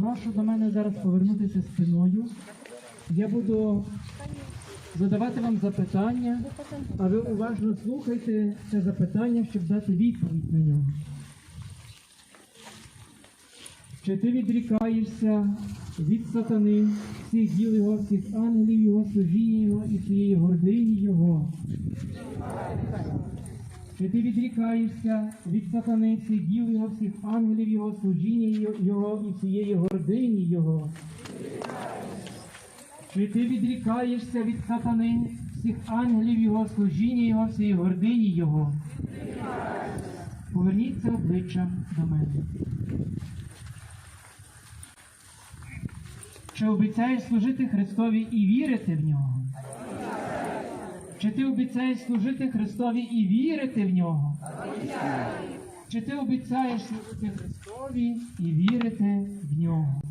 прошу до мене зараз повернутися спиною. Я буду задавати вам запитання, а ви уважно слухайте це запитання, щоб дати відповідь на нього. Чи ти відрікаєшся від сатани, всіх діл його, всіх ангелів його, служіння його і всієї гордині його? Чи ти відрікаєшся від сатани, всіх діл його, всіх ангелів його, служіння його і всієї гордині його? Чи ти відрікаєшся від сатани, всіх ангелів його, служіння його, всієї гордині його? Поверніться обличчям до мене. Чи обіцяєш служити Христові і вірити в нього? Чи ти обіцяєш служити Христові і вірити в нього? Чи ти обіцяєш служити Христові і вірити в нього?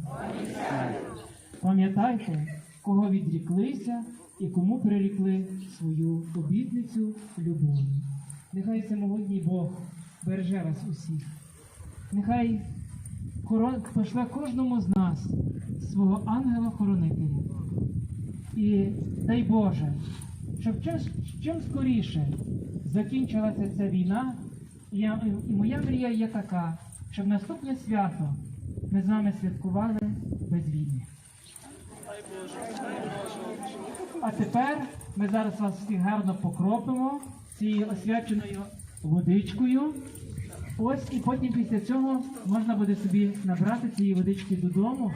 Пам'ятайте, кого відріклися і кому прирікли свою обітницю любові. Нехай всемогутній Бог береже вас усіх. Нехай пошле кожному з нас свого ангела-хоронителя. І дай Боже, щоб чим, скоріше закінчилася ця війна, і, я, і моя мрія є така, щоб наступне свято ми з вами святкували без війни. А тепер ми зараз вас всіх гарно покропимо цією освяченою водичкою. Ось і потім після цього можна буде собі набрати цієї водички додому